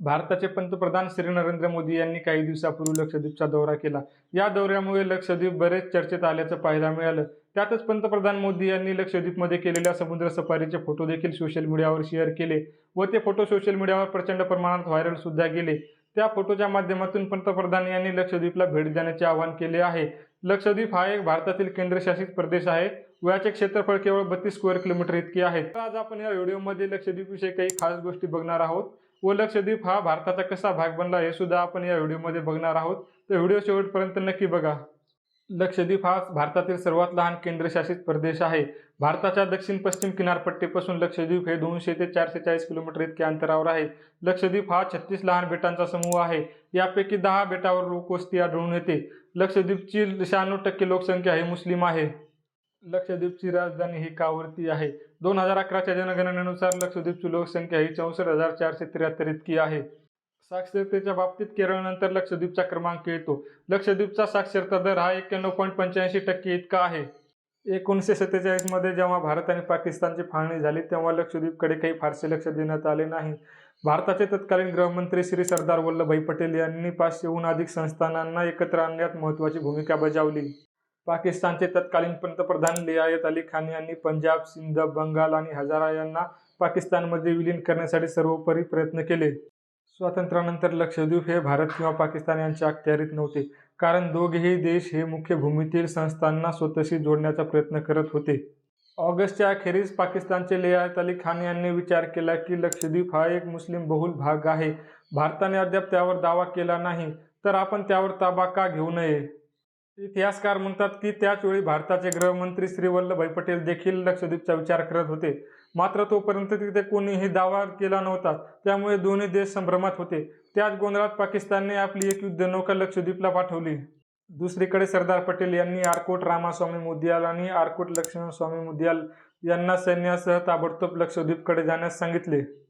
भारताचे पंतप्रधान श्री नरेंद्र मोदी यांनी काही दिवसापूर्वी लक्षद्वीपचा दौरा केला. या दौऱ्यामुळे लक्षद्वीप बरेच चर्चेत आल्याचं पाहायला मिळालं. त्यातच पंतप्रधान मोदी यांनी लक्षद्वीपमध्ये केलेल्या समुद्र सफारीचे फोटो देखील सोशल मीडियावर शेअर केले व ते फोटो सोशल मीडियावर प्रचंड प्रमाणात व्हायरल सुद्धा गेले. त्या फोटोच्या माध्यमातून पंतप्रधान यांनी लक्षद्वीपला भेट देण्याचे आवाहन केले आहे. लक्षद्वीप हा एक भारतातील केंद्रशासित प्रदेश आहे व याचे क्षेत्रफळ केवळ बत्तीस स्क्वेअर किलोमीटर इतके आहे. तर आज आपण या व्हिडिओमध्ये लक्षद्वीपविषयी काही खास गोष्टी बघणार आहोत. व लक्षद्वीप हा भारताचा कसा भाग बनला हे सुद्धा आपण या व्हिडिओमध्ये बघणार आहोत. तर व्हिडिओ शेवटपर्यंत नक्की बघा. लक्षद्वीप हा भारतातील सर्वात लहान केंद्रशासित प्रदेश आहे. भारताच्या दक्षिण पश्चिम किनारपट्टीपासून लक्षद्वीप हे दोनशे ते चारशे चाळीस किलोमीटर इतक्या अंतरावर आहे. लक्षद्वीप हा छत्तीस लहान बेटांचा समूह आहे. यापैकी दहा बेटावर लोकवस्ती आढळून येते. लक्षद्वीपची शहाण्णव टक्के लोकसंख्या ही मुस्लिम आहे. लक्षद्वीपची राजधानी ही कावरती आहे. दोन हजार अकराच्या जनगणनेनुसार लक्षद्वीपची लोकसंख्या ही चौसष्ट हजार चारशे त्र्याहत्तर इतकी आहे. साक्षरतेच्या बाबतीत केरळनंतर लक्षद्वीपचा क्रमांक येतो. लक्षद्वीपचा साक्षरता दर हा एक्क्याण्णव पॉईंट पंच्याऐंशी टक्के इतका आहे. एकोणीसशे सत्तेचाळीसमध्ये जेव्हा भारत आणि पाकिस्तानची फाळणी झाली तेव्हा लक्षद्वीपकडे काही फारसे लक्ष देण्यात आले नाही. भारताचे तत्कालीन गृहमंत्री श्री सरदार वल्लभभाई पटेल यांनी पाचशेहून अधिक संस्थानांना एकत्र आणण्यात महत्त्वाची भूमिका बजावली. पाकिस्तानचे तत्कालीन पंतप्रधान लियायत अली खान यांनी पंजाब सिंध बंगाल आणि हजारा यांना पाकिस्तानमध्ये विलीन करण्यासाठी सर्वोपरी प्रयत्न केले. स्वातंत्र्यानंतर लक्षद्वीप हे भारत किंवा पाकिस्तान यांच्या अखत्यारीत नव्हते कारण दोघेही देश हे मुख्य भूमीतील संस्थांना स्वतःशी जोडण्याचा प्रयत्न करत होते. ऑगस्टच्या अखेरीस पाकिस्तानचे लियायत अली खान यांनी विचार केला की लक्षद्वीप हा एक मुस्लिम बहुल भाग आहे. भारताने अद्याप त्यावर दावा केला नाही तर आपण त्यावर ताबा का घेऊ नये. इतिहासकार म्हणतात की त्याच वेळी भारताचे गृहमंत्री श्री वल्लभभाई पटेल देखील लक्षद्वीपचा विचार करत होते. मात्र तोपर्यंत तिथे कोणीही दावा केला नव्हता. त्यामुळे दोन्ही देश संभ्रमात होते. त्याच गोंधळात पाकिस्तानने आपली एक युद्धनौका लक्षद्वीपला पाठवली. दुसरीकडे सरदार पटेल यांनी आरकोट रामास्वामी मुदियाल आणि आरकोट लक्ष्मणस्वामी मुदियाल यांना सैन्यासह ताबडतोब लक्षद्वीपकडे जाण्यास सांगितले.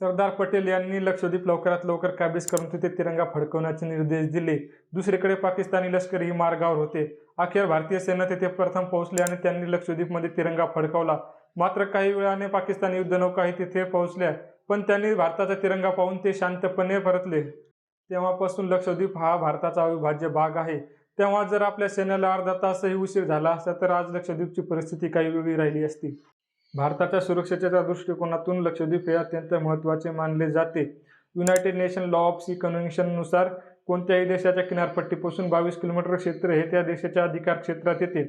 सरदार पटेल यांनी लक्षद्वीप लवकरात लवकर काबीज करून तिथे तिरंगा फडकवण्याचे निर्देश दिले. दुसरीकडे पाकिस्तानी लष्करीही मार्गावर होते. अखेर भारतीय सेना तिथे प्रथम पोहोचले आणि त्यांनी लक्षद्वीपमध्ये तिरंगा फडकवला. मात्र काही वेळाने पाकिस्तानी युद्धनौकाही तिथे पोहोचल्या पण त्यांनी भारताचा तिरंगा पाहून ते शांतपणे परतले. तेव्हापासून लक्षद्वीप हा भारताचा अविभाज्य भाग आहे. तेव्हा जर आपल्या सेनेला अर्धा तासही उशीर झाला असता तर आज लक्षद्वीपची परिस्थिती काही वेगळी राहिली असती. भारताच्या सुरक्षेच्या दृष्टिकोनातून लक्षद्वीप हे अत्यंत महत्त्वाचे मानले जाते. United nation law of sea कन्व्हेन्शननुसार कोणत्याही देशाच्या किनारपट्टीपासून बावीस किलोमीटर क्षेत्र हे त्या देशाच्या अधिकार क्षेत्रात येते.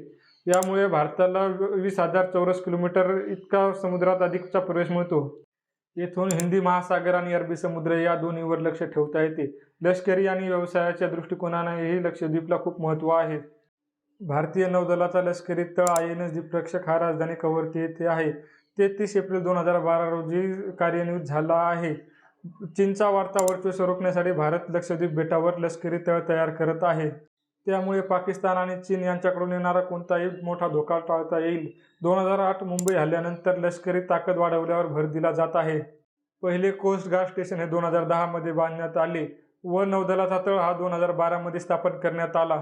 यामुळे भारताला वीस हजार चौरस किलोमीटर इतका समुद्रात अधिकचा प्रवेश मिळतो. येथून हिंदी महासागर आणि अरबी समुद्र या दोन्हीवर लक्ष ठेवता येते. लष्करी आणि व्यवसायाच्या दृष्टिकोनानेही लक्षद्वीपला खूप महत्त्व आहे. भारतीय नौदलाचा लष्करी तळ आय एन एस दीपरक्षक हा राजधानी कवरती येथे आहे. तेहतीस एप्रिल दोन हजार बारा रोजी कार्यान्वित झाला आहे. चीनचा वार्ता वर्चस्व रोखण्यासाठी भारत लक्षद्वीप बेटावर लष्करी तळ तयार करत आहे. त्यामुळे पाकिस्तान आणि चीन यांच्याकडून येणारा कोणताही मोठा धोका टाळता येईल. दोन हजार आठ मुंबई हल्ल्यानंतर लष्करी ताकद वाढवल्यावर भर दिला जात आहे. पहिले कोस्ट गार्ड स्टेशन हे दोन हजार दहामध्ये बांधण्यात आले व नौदलाचा तळ हा दोन हजार बारामध्ये स्थापन करण्यात आला.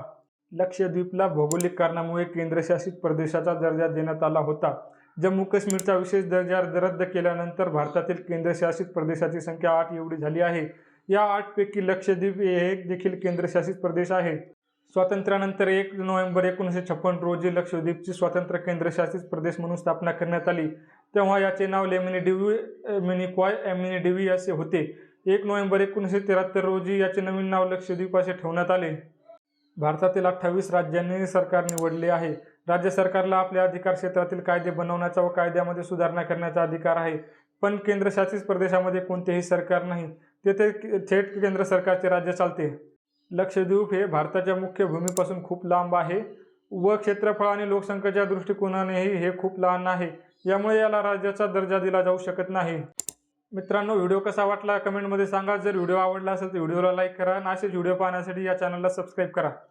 लक्षद्वीपला भौगोलिक कारणामुळे केंद्रशासित प्रदेशाचा दर्जा देण्यात आला होता. जम्मू काश्मीरचा विशेष दर्जा रद्द केल्यानंतर भारतातील केंद्रशासित प्रदेशाची संख्या आठ एवढी झाली आहे. या आठपैकी लक्षद्वीप हे एक देखील केंद्रशासित प्रदेश आहे. स्वातंत्र्यानंतर एक नोव्हेंबर एकोणीसशे छप्पन रोजी लक्षद्वीपची स्वतंत्र केंद्रशासित प्रदेश म्हणून स्थापना करण्यात आली. तेव्हा याचे नाव लेमिनी डिव्ही मिनिकॉय एमिनी डिव्ही असे होते. एक नोव्हेंबर एकोणीसशे त्र्याहत्तर रोजी याचे नवीन नाव लक्षद्वीप असे ठेवण्यात आले. भारतातील अठ्ठावीस राज्यांनी सरकार निवडले आहे. राज्य सरकारला आपल्या अधिकार क्षेत्रातील कायदे बनवण्याचा व कायद्यामध्ये सुधारणा करण्याचा अधिकार आहे. पण केंद्रशासित प्रदेशामध्ये कोणतेही सरकार नाही. तेथे थेट केंद्र सरकारचे राज्य चालते. लक्षद्वीप हे भारताच्या मुख्य भूमीपासून खूप लांब आहे व क्षेत्रफळ आणि लोकसंख्येच्या दृष्टिकोनानेही हे खूप लहान आहे. यामुळे याला राज्याचा दर्जा दिला जाऊ शकत नाही. मित्रांनो व्हिडिओ कसा वाटला? कमेंटमध्ये सांगा. जर व्हिडिओ आवडला असेल तर व्हिडिओला लाईक करा. आणि असेच व्हिडिओ पाहण्यासाठी या चॅनलला सबस्क्राईब करा.